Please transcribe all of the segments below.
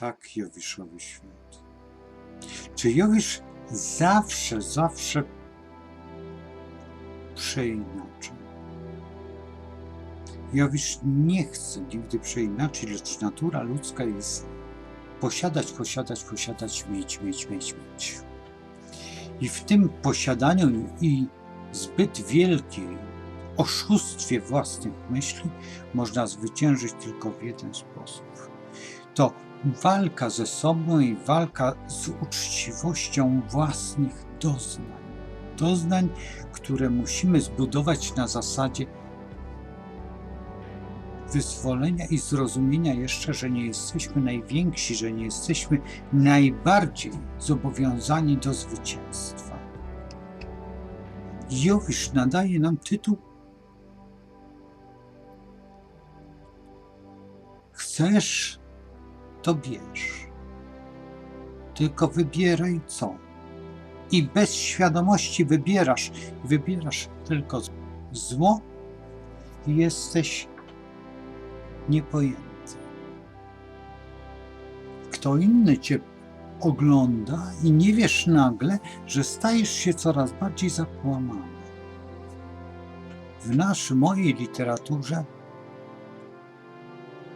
tak Jowiszowy świat. Czy Jowisz zawsze, zawsze przeinaczył? Jowisz nie chce nigdy przeinaczyć, lecz natura ludzka jest posiadać, posiadać, posiadać, mieć, mieć, mieć, mieć. I w tym posiadaniu i zbyt wielkiej oszustwie własnych myśli można zwyciężyć tylko w jeden sposób. To walka ze sobą i walka z uczciwością własnych doznań. Doznań, które musimy zbudować na zasadzie wyzwolenia i zrozumienia jeszcze, że nie jesteśmy najwięksi, że nie jesteśmy najbardziej zobowiązani do zwycięstwa. Jowisz nadaje nam tytuł Chcesz, to bierz. Tylko wybieraj co. I bez świadomości wybierasz, wybierasz tylko zło i jesteś niepojęty. Kto inny cię ogląda i nie wiesz nagle, że stajesz się coraz bardziej zakłamany. W naszej, mojej literaturze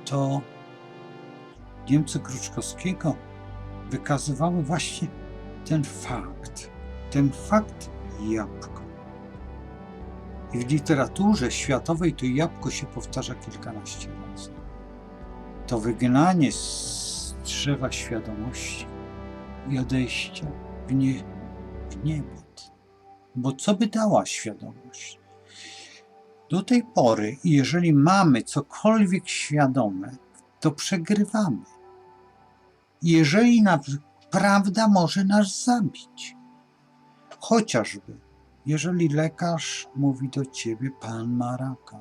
to Niemcy Kruczkowskiego wykazywały właśnie ten fakt, ten fakt jabłko. I w literaturze światowej to jabłko się powtarza kilkanaście razy. To wygnanie z drzewa świadomości i odejście w, nie, w niebot. Bo co by dała świadomość? Do tej pory, jeżeli mamy cokolwiek świadome, to przegrywamy. Jeżeli prawda może nas zabić. Chociażby, jeżeli lekarz mówi do ciebie, pan ma raka.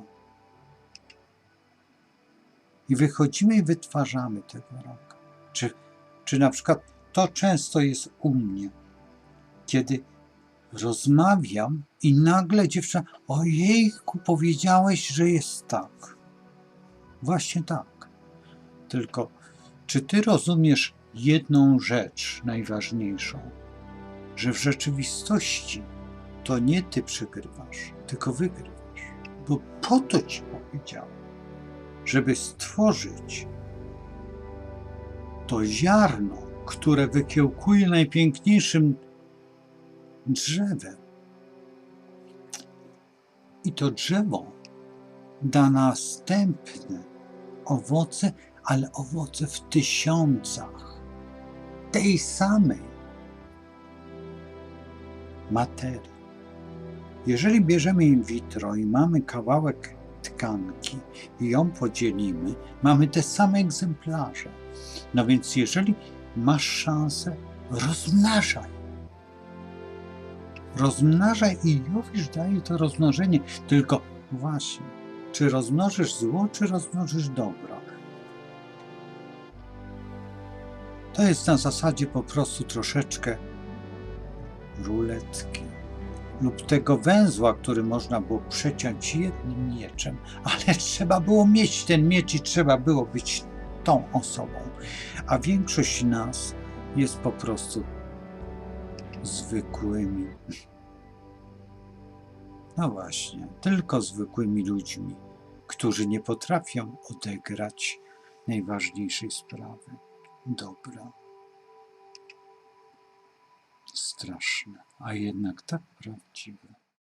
I wychodzimy i wytwarzamy tego raka. Czy, czy na przykład to często jest u mnie, kiedy rozmawiam i nagle dziewczyna, ojejku, powiedziałeś, że jest tak. Właśnie tak. Tylko, czy ty rozumiesz jedną rzecz najważniejszą? Że w rzeczywistości to nie ty przegrywasz, tylko wygrywasz. Bo po to ci powiedziałem, żeby stworzyć to ziarno, które wykiełkuje najpiękniejszym drzewem. I to drzewo da następne owoce, ale owoce w tysiącach tej samej materii. Jeżeli bierzemy in vitro i mamy kawałek tkanki i ją podzielimy, mamy te same egzemplarze. No więc jeżeli masz szansę, rozmnażaj. Rozmnażaj i Jowisz daje to rozmnożenie. Tylko właśnie, czy rozmnożysz zło, czy rozmnożysz dobro? To jest na zasadzie po prostu troszeczkę ruletki lub tego węzła, który można było przeciąć jednym mieczem, ale trzeba było mieć ten miecz i trzeba było być tą osobą. A większość nas jest po prostu zwykłymi. No właśnie, tylko zwykłymi ludźmi, którzy nie potrafią odegrać najważniejszej sprawy dobra. Straszne, a jednak tak prawdziwe.